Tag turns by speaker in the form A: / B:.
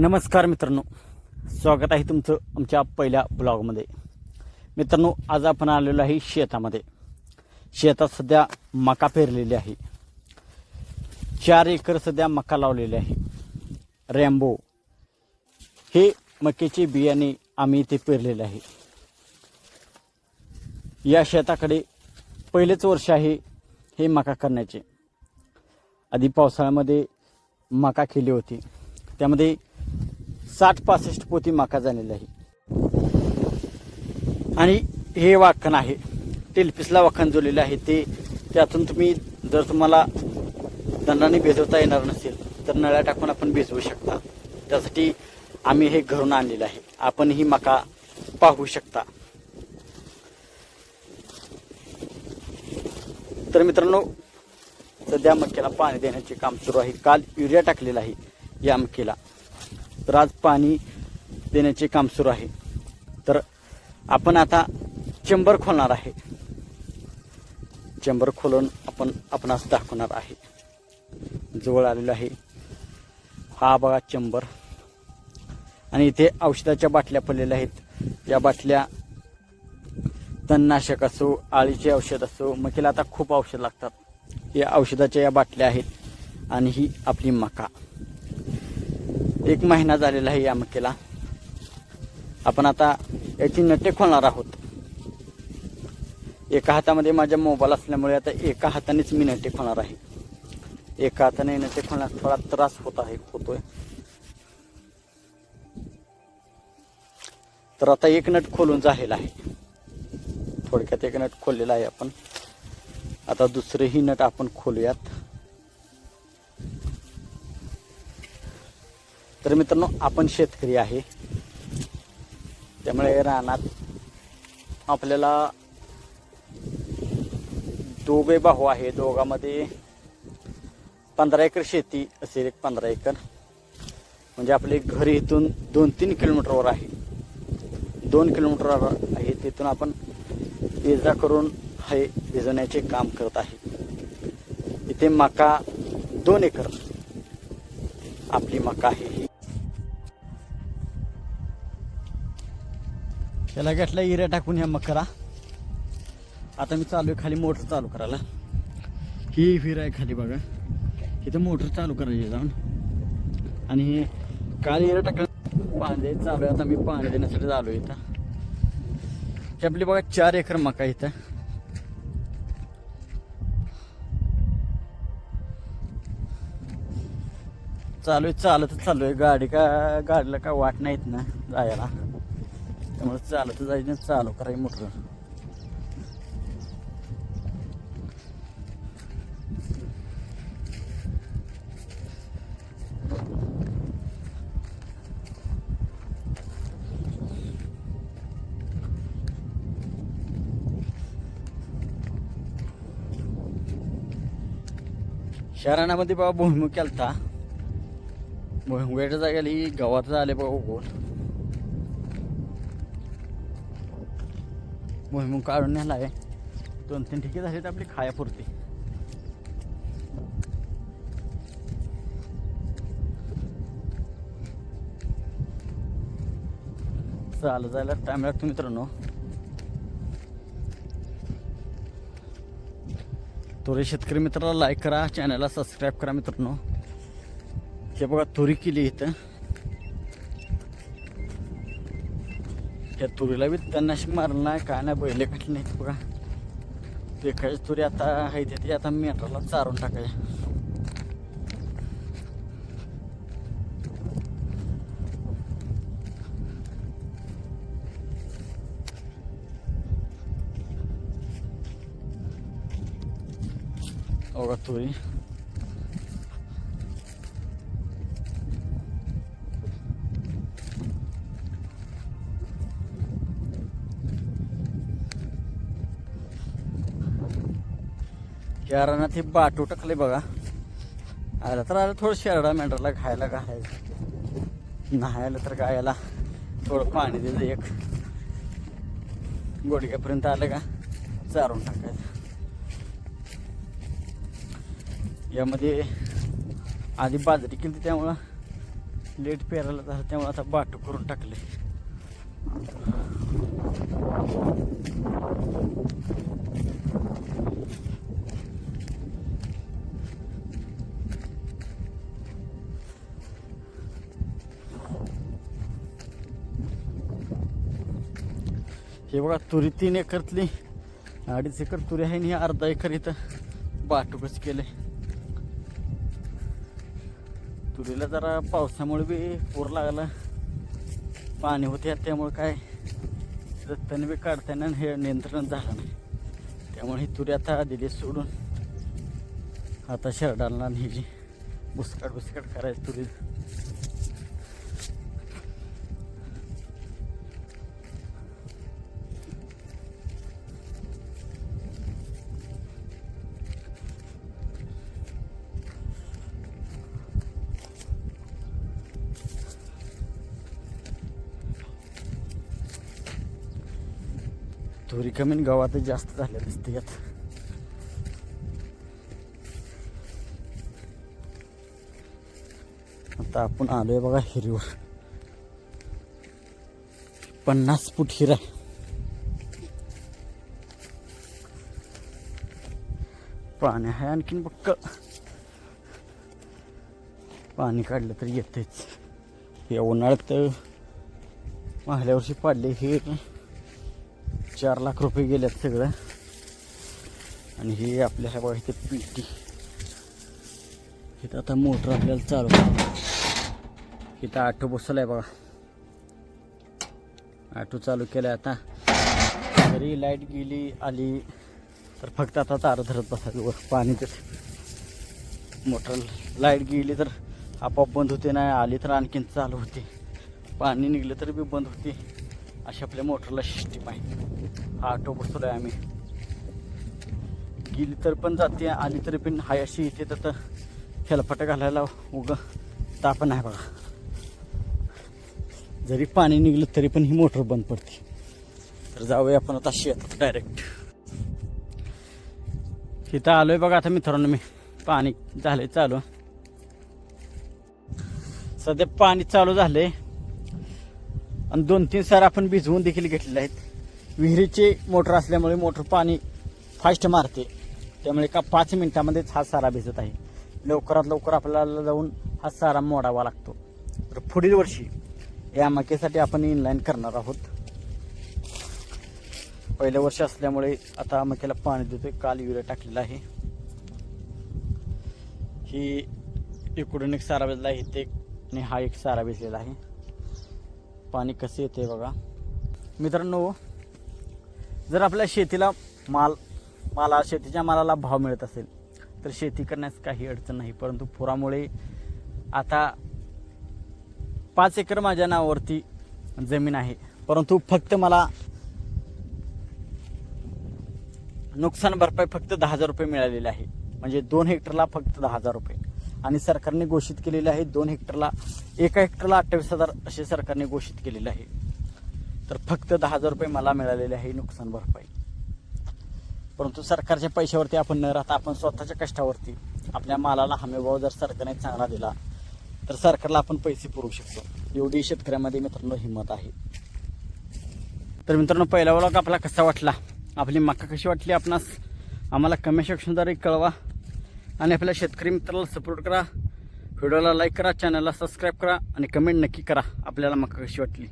A: नमस्कार मित्रांनो. स्वागत आहे तुमचं आमच्या पहिल्या ब्लॉगमध्ये. मित्रांनो आज आपण आलेलो आहे शेतामध्ये. शेतात सध्या मका पेरलेली आहे. चार एकर सध्या मका लावलेली आहे. रॅम्बो. हे मक्याचे बियाणे आम्ही इथे पेरलेले आहे. या शेताकडे पहिलेच वर्ष आहे हे मका करण्याचे. आधी पावसाळ्यामध्ये मका केली होती. त्यामध्ये साठ पासष्ट पोती मका झालेला आहे. आणि हे वाखण आहे टेलपिसला वाखण जोडलेलं आहे ते त्यातून तुम्ही जर तुम्हाला दंडाने भिजवता येणार नसेल तर नळ्या टाकून आपण भिजवू शकता. त्यासाठी आम्ही हे घरून आणलेलं आहे. आपण ही मका पाहू शकता. तर मित्रांनो सध्या मक्याला पाणी देण्याचे काम सुरू आहे. काल युरिया टाकलेला आहे या मक्याला. तर आज पाणी देण्याचे काम सुरू आहे. तर आपण आता चेंबर खोलणार आहे. चेंबर खोलून आपण आपणास दाखवणार आहे. जवळ आलेलो आहे. हा बघा चेंबर. आणि इथे औषधाच्या बाटल्या पडलेल्या आहेत. या बाटल्या तणनाशक असो आळीचे औषध असो मकीला आता खूप औषध लागतात. या औषधाच्या या बाटल्या आहेत आणि ही आपली मका. एक महिना झालेला आहे या मक्याला. आपण आता याची नटे खोलणार आहोत. एका हातामध्ये माझ्या मोबाईल असल्यामुळे आता एका हातानेच मी नटे खोलणार आहे. एका हाताने नटे खोलण्यास थोडा त्रास होत आहे होतोय. तर आता एक नट खोलून झालेला आहे. थोडक्यात एक नट खोललेला आहे आपण. आता दुसरेही नट आपण खोलूयात. तर मित्रांनो आपण शेतकरी आहे. त्यामुळे रानात आपल्याला दोघे भाऊ आहे दोघांमध्ये पंधरा एकर शेती असेल एक पंधरा एकर. म्हणजे आपले घर इथून दोन तीन किलोमीटरवर आहे. दोन किलोमीटरवर आहे तिथून आपण ये करून हे भिजवण्याचे काम करत आहे. इथे मका दोन एकर. आपली मका आहे ही. त्याला घेतला हिऱ्या टाकून ह्या मकरा. आता मी चालू आहे खाली मोटर चालू करायला. ही विहीर आहे खाली बघा. इथं मोटर चालू करायची जाऊन. आणि काल हिऱ्या टाकलं. पाणी चालू आहे. आता मी पाणी देण्यासाठी चालू आहे इथं. ही आपली बघा चार एकर मका इथं. चालू आहे चालतच चालू आहे. गाडी का गाडीला का वाट नाहीत ना जायला. त्यामुळे चालत जायचं चालू करायचं मोटर. शहरामध्ये बाबा भुईमुग केलता. भुईमुगाच्या जागेला ही गव्हात झाले बाबा उगवून. भुईमुग काढून नेला आहे दोन तीन ठिके झाले तर आपली खायापुरती. चालत जायला टाइम लागतो मित्रांनो. तुरी शेतकरी मित्राला लाईक करा चॅनलला सबस्क्राईब करा मित्रांनो. हे बघा तुरी केली इथं. या तुरीला बी तणनाशक मारलं नाही काय नाही बैले काढले नाहीत बघा एकाची तुरी आता आहे ते आता मेट्राला चारून टाकायच्या बघा तुरी या रानात हे बाटू टाकले बघा. आलं तर आलं थोडं शेरडा मेंढराला खायला घालायचं. न्हायला तर गायला थोडं पाणी दिलं एक. गोडक्यापर्यंत आलं का चारून टाकायचं. यामध्ये आधी बाजरी केली त्यामुळं लेट पेरायला झालं त्यामुळे आता बाटू करून टाकले. हे बघा तुरी तीन एकरतली अडीच एकर तुरी आहे आणि अर्धा एकर इथं बाटूकच केले तुरीला जरा पावसामुळे बी पूर लागला. पाणी होते त्यामुळे काय रस्त्याने बी काढताना हे नियंत्रण झालं नाही. त्यामुळे ही तुरी आता दिली सोडून. आता शरडाला आणि ही जी बुसकाट बुसकाट करायची तुरी. तुरी कमी गावात जास्त झाल्या दिसते यात. आता आपण आलोय बघा हिरीवर पन्नास फूट हिरा आहे. पाणी आहे आणखीन पक्क पाणी काढलं तरी येतेच या उन्हाळ्यात मागल्या वर्षी पाडले हे चार लाख रुपये गेल्यात सगळं. आणि हे आपल्या ह्या बघा इथे पेटी. इथं आता मोटर आपल्याला चालू इथं इथं आटो बसवलाय बघा. आटो चालू केलाय आता. जरी लाइट गेली आली तर फक्त आता तार धरत बसायचं वर पाणी तर मोटर लाइट गेली तर आपोआप बंद होते नाही आली तर आणखीन चालू होते. पाणी निघलं तरी बी बंद होते. अशी आपल्या मोटरला सिस्टीम आहे हा ऑटो आहे आम्ही. गेली तर पण जाते आली तरी पण हाय अशी इथे तर हेलफाटा घालायला उग ताप नाही बघा. जरी पाणी निघलं तरी पण ही मोटर बंद पडते. तर जाऊया आपण आता शेतात डायरेक्ट इथं आलोय बघा आता मित्रांनो मी. पाणी झालंय चालू. सध्या पाणी चालू झालंय. आणि दोन तीन सार आपण भिजवून देखील घेतलेले आहेत. विहिरीची मोटर असल्यामुळे मोटर पाणी फास्ट मारते. त्यामुळे का पाच मिनिटामध्येच हा सारा भिजत आहे. लवकरात लवकर आपल्याला जाऊन हा सारा मोडावा लागतो. तर पुढील वर्षी या मकेसाठी आपण इनलाईन करणार आहोत. पहिल्या वर्षी असल्यामुळे आता मकेला पाणी देतोय. काल युरिया टाकलेला आहे. ही इकडून एक सारा भिजला आहे ते आणि हा एक सारा भिजलेला आहे. पाणी कसे येते बघा. मित्रांनो जर आपल्या शेतीला माल माला शेतीच्या मालाला भाव मिळत असेल तर शेती करण्यास काही अडचण नाही. परंतु पुरामुळे आता पाच एकर माझ्या नावावरती जमीन आहे. परंतु फक्त मला नुकसान भरपाई फक्त दहा हजार रुपये मिळालेली आहे. म्हणजे दोन हेक्टरला फक्त दहा हजार रुपये. आणि सरकारने घोषित केलेले आहे दोन हेक्टरला एका हेक्टरला अठ्ठावीस हजार असे सरकारने घोषित केलेले आहे. तर फक्त दहा हजार रुपये मला मिळालेले आहे नुकसान भरपाई. परंतु सरकारच्या पैशावरती आपण न राहता आपण स्वतःच्या कष्टावरती आपल्या मालाला हमीभाव जर सरकारने चांगला दिला तर सरकारला आपण पैसे पुरवू शकतो. एवढी शेतकऱ्यामध्ये मित्रांनो हिंमत आहे. तर मित्रांनो पहिला व्लॉग आपला कसा वाटला? आपली मका कशी वाटली आपणास? आम्हाला कमेंट सेक्शनद्वारे कळवा. आणि आपल्या शेतकरी मित्राला सपोर्ट करा. व्हिडिओला लाईक करा चॅनलला सबस्क्राईब करा आणि कमेंट नक्की करा. आपल्याला मका कशी वाटली?